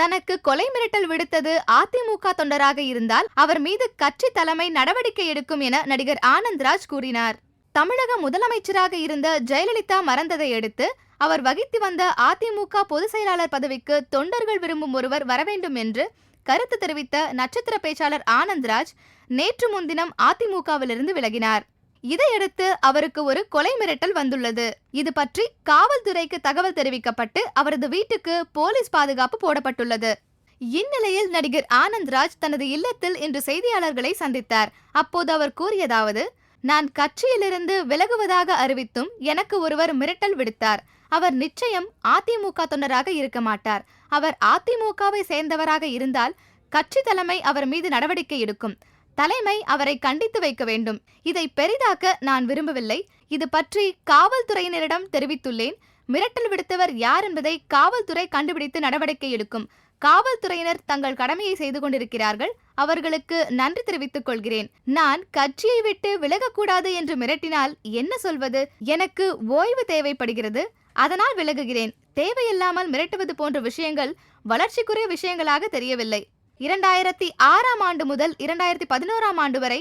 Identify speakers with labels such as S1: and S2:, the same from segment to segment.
S1: தனக்கு கொலை மிரட்டல் விடுத்தது அதிமுக தொண்டராக இருந்தால் அவர் மீது கட்சி தலைமை நடவடிக்கை எடுக்கும் என நடிகர் ஆனந்த்ராஜ் கூறினார். தமிழக முதலமைச்சராக இருந்த ஜெயலலிதா மறந்ததை அடுத்து அவர் வகித்து வந்த அதிமுக பொதுச் செயலாளர் பதவிக்கு தொண்டர்கள் விரும்பும் ஒருவர் வரவேண்டும் என்று கருத்து தெரிவித்த நட்சத்திர பேச்சாளர் ஆனந்த்ராஜ் நேற்று முன்தினம் அதிமுகவிலிருந்து விலகினார். இதையடுத்து அவருக்கு ஒரு கொலை மிரட்டல் வந்துள்ளது. இது பற்றி காவல்துறைக்கு தகவல் தெரிவிக்கப்பட்டு அவரது வீட்டுக்கு போலீஸ் பாதுகாப்பு போடப்பட்டுள்ளது. இந்நிலையில் நடிகர் ஆனந்த்ராஜ் தனது இல்லத்தில் இன்று செய்தியாளர்களை சந்தித்தார். அப்போது அவர் கூறியதாவது நான் கட்சியிலிருந்து விலகுவதாக அறிவித்தும் எனக்கு ஒருவர் மிரட்டல் விடுத்தார். அவர் நிச்சயம் அதிமுக தொண்டராக இருக்க மாட்டார். அவர் அதிமுகவை சேர்ந்தவராக இருந்தால் கட்சி தலைமை அவர் மீது நடவடிக்கை எடுக்கும். தலைமை அவரை கண்டித்து வைக்க வேண்டும். இதை பெரிதாக்க நான் விரும்பவில்லை. இது பற்றி காவல்துறையினரிடம் தெரிவித்துள்ளேன். மிரட்டல் விடுத்தவர் யார் என்பதை காவல்துறை கண்டுபிடித்து நடவடிக்கை எடுக்கும். காவல்துறையினர் தங்கள் கடமையை செய்து கொண்டிருக்கிறார்கள். அவர்களுக்கு நன்றி தெரிவித்துக் கொள்கிறேன். நான் கட்சியை விட்டு விலகக்கூடாது என்று மிரட்டினால் என்ன சொல்வது? எனக்கு ஓய்வு தேவைப்படுகிறது. அதனால் விலகுகிறேன். தேவையில்லாமல் மிரட்டுவது போன்ற விஷயங்கள் வளர்ச்சிக்குரிய விஷயங்களாக தெரியவில்லை. இரண்டாயிரத்தி ஆறாம் ஆண்டு முதல் இரண்டாயிரத்தி பதினோராம் ஆண்டு வரை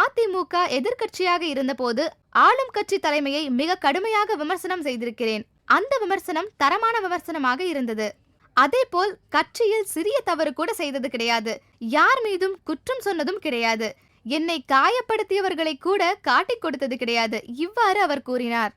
S1: அதிமுக எதிர்கட்சியாக இருந்தபோது ஆளும் கட்சி தலைமையை மிக கடுமையாக விமர்சனம் செய்திருக்கிறேன். அந்த விமர்சனம் தரமான விமர்சனமாக இருந்தது. அதேபோல் கட்சியில் சிறிய தவறு கூட செய்தது கிடையாது. யார் மீதும் குற்றம் சொன்னதும் கிடையாது. என்னை காயப்படுத்தியவர்களை கூட காட்டிக் கொடுத்தது கிடையாது. இவ்வாறு அவர் கூறினார்.